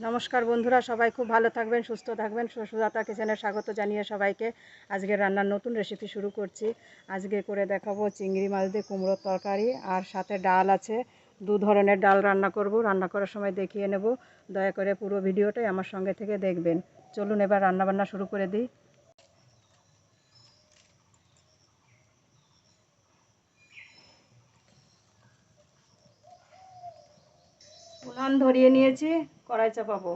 নমস্কার বন্ধুরা, সবাই খুব ভালো থাকবেন, সুস্থ থাকবেন। সুজাতা কিচেনে স্বাগত জানিয়ে সবাইকে। আজকে রান্নার নতুন রেসিপি শুরু করছি। আজকে করে দেখাবো চিংড়ি মাছ দিয়ে কুমড়োর তরকারি আর সাথে ডাল আছে। দু ধরনের ডাল রান্না করব, রান্না করার সময় দেখিয়ে নেব। দয়া করে পুরো ভিডিওটাই আমার সঙ্গে থেকে দেখবেন। চলুন এবার রান্না বান্না শুরু করে দিই। ধরিয়ে নিয়েছি। কড়াই চাপাবো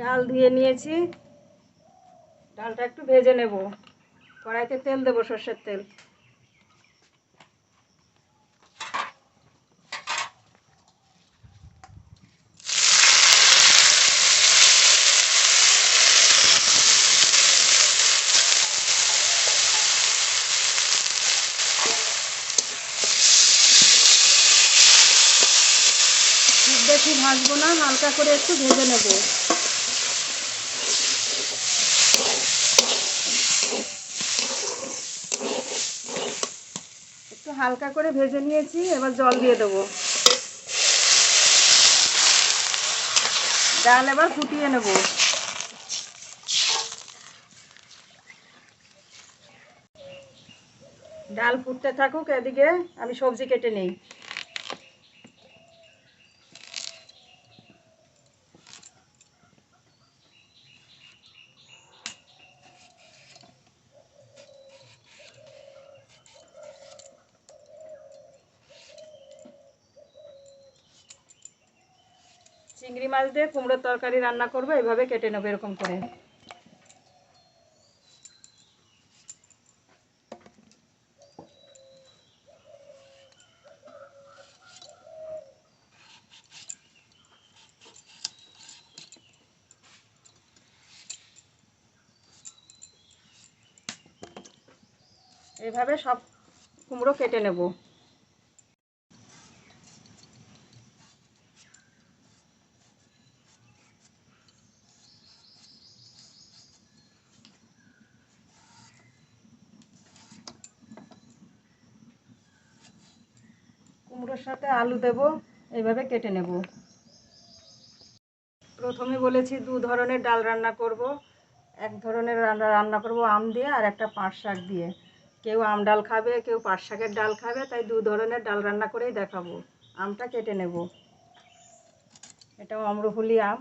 ডাল ধুয়ে নিয়েছি। ডালটা একটু ভেজে নেব। কড়াইতে তেল দেবো সর্ষের তেল খুব বেশি ভাজবো না হালকা করে একটু ভেজে নেব। একটু হালকা করে ভেজে নিয়েছি, এবার জল দিয়ে দেবো। ডাল এবার ফুটিয়ে নেব। ডাল ফুটতে থাকুক, এদিকে আমি সবজি কেটে নেই। চিংড়ি মাছ দিয়ে কুমড়োর তরকারি রান্না করব, এভাবে কেটে নেব এরকম করে। এইভাবে সব কুমড়ো কেটে নেব। কুমড়োর সাথে আলু দেব এইভাবে কেটে নেব। প্রথমে বলেছি দু ধরনের ডাল রান্না করব। এক ধরনের রান্না রান্না করব আম দিয়ে আর একটা পাট শাক দিয়ে। কেউ আম ডাল খাবে, কেউ পাট শাকের ডাল খাবে, তাই দু ধরনের ডাল রান্না করেই দেখাবো। আমটা কেটে নেব। এটাও অম্রফুলি আম।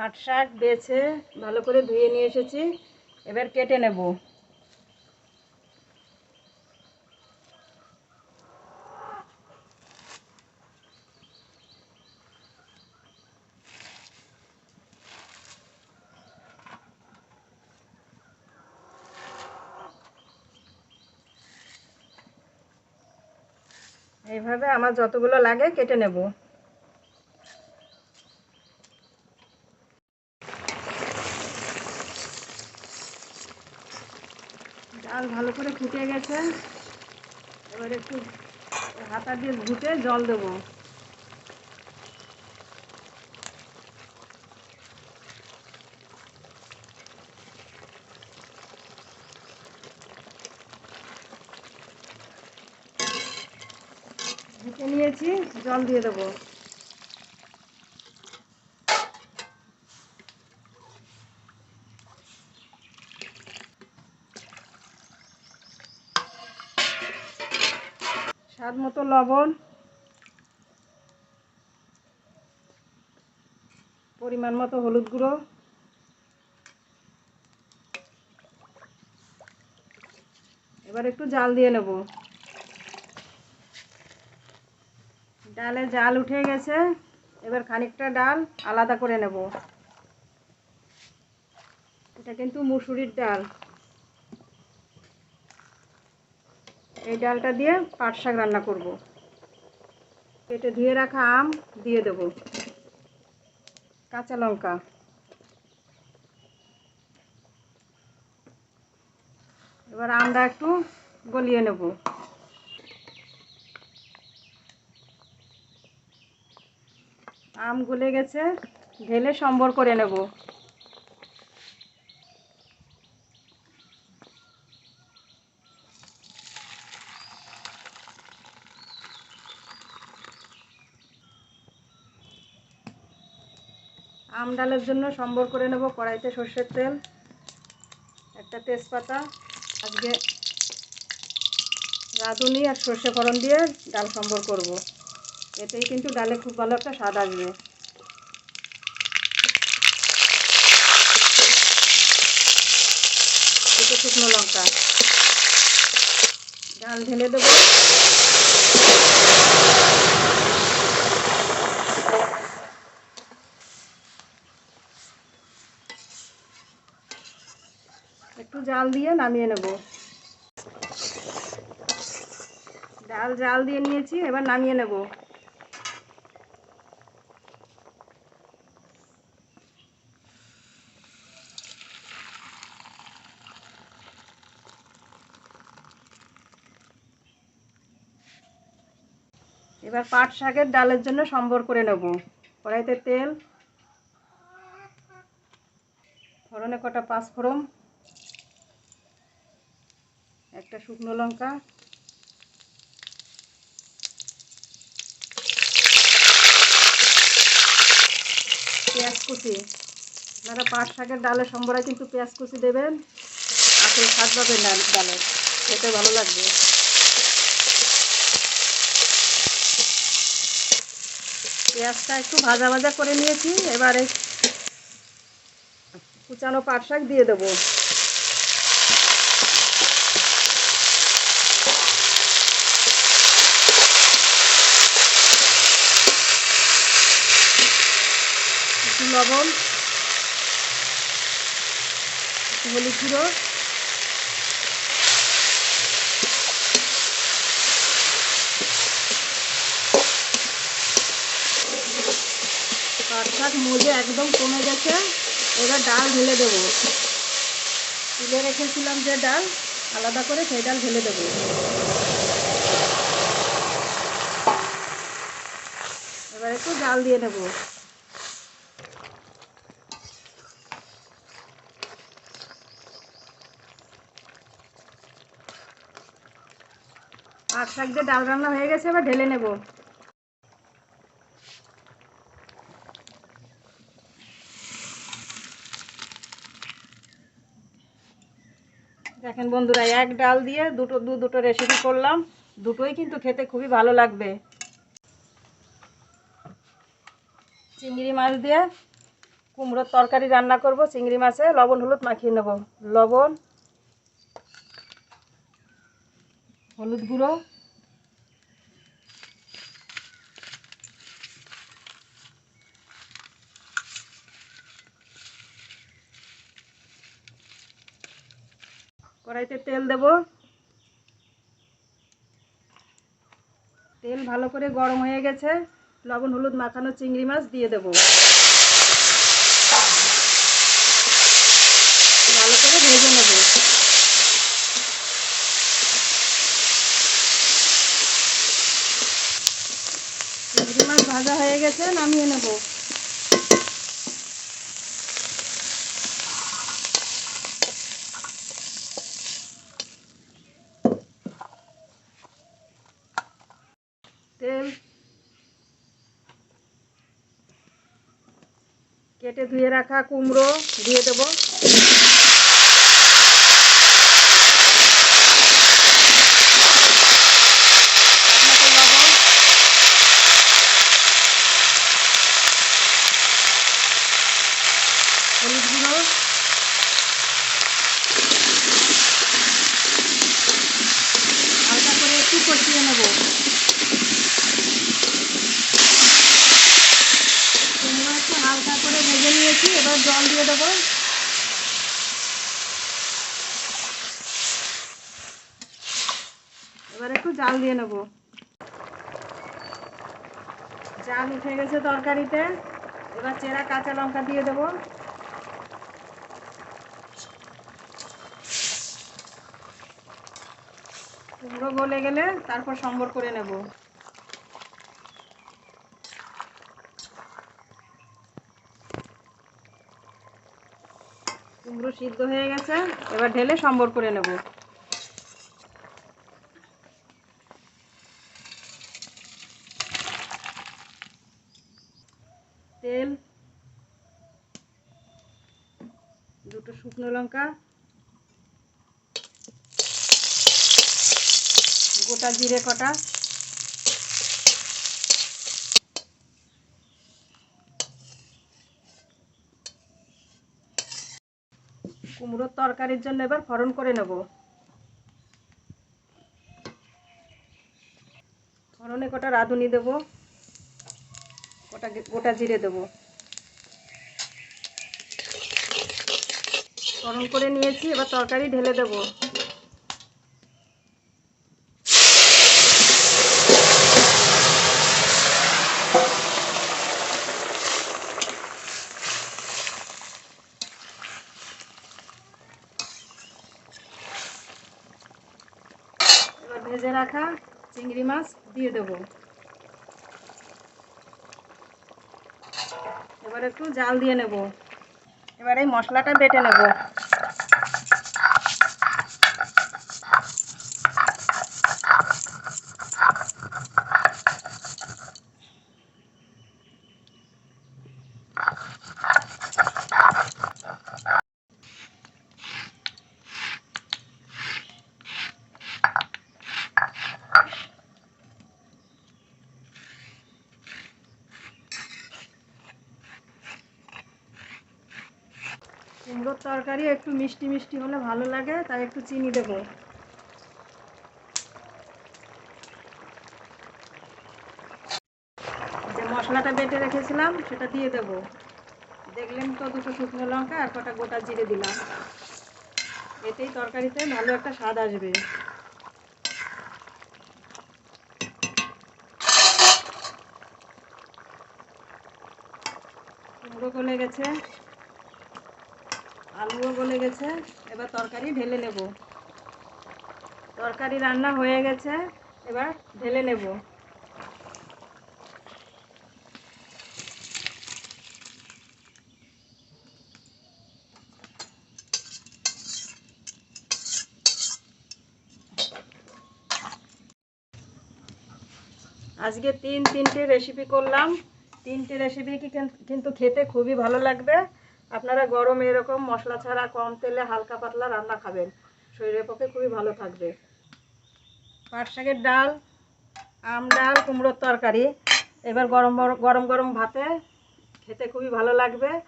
পাট শাক বেছে ভালো করে ধুয়ে নিয়ে এসেছি। এবার কেটে নেব। এইভাবে আমার যতগুলো লাগে কেটে নেব। ডাল ভালো করে ফুটে গেছে। এবার একটু হাতা দিয়ে ঘুটে জল দেবো। ঘুটে নিয়েছি, জল দিয়ে দেবো স্বাদ মতো লবণ। পরিমাণ মতো হলুদ গুঁড়ো। এবার একটু জাল দিয়ে নেব। ডালে জাল উঠে গেছে। এবার খানিকটা ডাল আলাদা করে নেব। এটা কিন্তু মুসুরির ডাল। এই ডালটা দিয়ে পাট শাক রান্না করব। কেটে ধুয়ে রাখা আম দিয়ে দেব। কাঁচা লঙ্কা। এবার আমটা একটু গলিয়ে নেব। আম গলে গেছে, ঢেলে সম্বর করে নেব। আম ডালের জন্য সম্বর করে নেব কড়াইতে সর্ষের তেল, একটা তেজপাতা, আজকে রাঁধুনি আর সর্ষে ফোড়ন দিয়ে ডাল সম্বর করব। এতেই কিন্তু ডালে খুব ভালো একটা স্বাদ আসবে। শুকনো লঙ্কা। ডাল ঢেলে দেবো একটু জাল দিয়ে নামিয়ে নেব। ডাল জাল দিয়ে নিয়েছি, এবার নামিয়ে নেব। এবার পাট শাকের ডালের জন্য সম্বর করে নেব। কড়াইতে তেল, ফোড়নে কটা পাঁচ ফোড়ন একটা শুকনো লঙ্কা। পেঁয়াজ কুচি। আপনারা পাট শাকের ডালের সম্বরায় কিন্তু পেঁয়াজ কুচি দেবেন। আসলে স্বাদ পাবেন ডাল। খেতে ভালো লাগবে। পেঁয়াজটা একটু ভাজা ভাজা করে নিয়েছি। এবারে কুচানো পাট শাক দিয়ে দেবো একটু লবণ, হলুদ গুঁড়ো শাক মজে একদম কমে গেছে, এবার ডাল ঢেলে দেবো। তুলে রেখেছিলাম যে ডাল, আলাদা করে সেই ডাল ঢেলে দেবো। এবার একটু জাল দিয়ে নেব। পাট শাক দিয়ে ডাল রান্না হয়ে গেছে, এবার ঢেলে নেব। দেখেন বন্ধুরা, এক ডাল দিয়ে দুটো, দু দুটো রেসিপি করলাম। দুটোই কিন্তু খেতে খুবই ভালো লাগবে। চিংড়ি মাছ দিয়ে কুমড়োর তরকারি রান্না করব। চিংড়ি মাছে লবণ, হলুদ মাখিয়ে নেব। লবণ, হলুদ গুঁড়ো কড়াইতে তেল দেব। তেল ভালো করে গরম হয়ে গেছে। লবণ, হলুদ, মাখানো চিংড়ি মাছ দিয়ে দেব। ভালো করে ভেজে নেব। চিংড়ি মাছ ভাজা হয়ে গেছে, নামিয়ে নেব তেল কেটে ধুয়ে রাখা কুমড়ো দিয়ে দেবো স্বাদ মতো লবণ হলুদ গুঁড়ো হালকা করে একটু কষিয়ে নেব নিয়েছি এবার জল দিয়ে দেবো। এবার একটু জাল দিয়ে নেব। জাল উঠে গেছে তরকারিতে। এবার চেরা কাঁচা লঙ্কা দিয়ে দেবো। কুমড়ো গলে গেলে তারপর সম্বর করে নেব। কুমড়ো সিদ্ধ হয়ে গেছে। এবার ঢেলে সম্বর করে নেব। তেল, দুটো শুকনো লঙ্কা, গোটা জিরে কটা। কুমড়োর তরকারির জন্য এবার ফরন করে নেব। ফরনে কটা রাঁধুনি দেব, কটা গোটা জিরে দেব। ফরন করে নিয়েছি, এবার তরকারি ঢেলে দেবো এবার ভেজে রাখা, চিংড়ি মাছ দিয়ে দেবো। এবার একটু জাল দিয়ে নেব। এবার এই মশলাটা বেটে নেব কুমড়োর তরকারি একটু মিষ্টি মিষ্টি হলে ভালো লাগে, তাই একটু চিনি দেবো। যে মশলাটা বেটে রেখেছিলাম, সেটা দিয়ে দেব। দেখলেন তো দুটো শুকনো লঙ্কা আর কটা গোটা জিরে দিলাম। এতেই তরকারিতে ভালো একটা স্বাদ আসবে। কুমড়ো গলে গেছে। আলুও গলে গেছে, এবার তরকারি ঢেলে নেব। তরকারি রান্না হয়ে গেছে, এবার ঢেলে নেব। আজকে তিন তিনটে রেসিপি করলাম। তিনটে রেসিপি কিন্তু খেতে খুবই ভালো লাগবে। আপনারা গরমে এরকম মশলা ছাড়া কম তেলে হালকা পাতলা রান্না খাবেন। শরীরের পক্ষে খুবই ভালো থাকবে। পাট শাকের ডাল, আম ডাল, কুমড়োর তরকারি। এবার গরম গরম- গরম ভাতে খেতে খুবই ভালো লাগবে।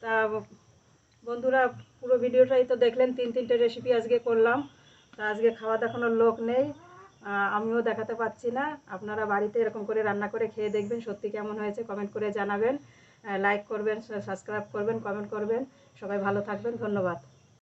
তা বন্ধুরা, পুরো ভিডিওটাই তো দেখলেন, তিন তিনটে রেসিপি আজকে করলাম। তা আজকে খাওয়া দেখানোর লোক নেই। আমিও দেখাতে পাচ্ছি না। আপনারা বাড়িতে এরকম করে রান্না করে খেয়ে দেখবেন, সত্যি কেমন হয়েছে কমেন্ট করে জানাবেন। লাইক করবেন সাবস্ক্রাইব করবেন কমেন্ট করবেন। সবাই ভালো থাকবেন ধন্যবাদ।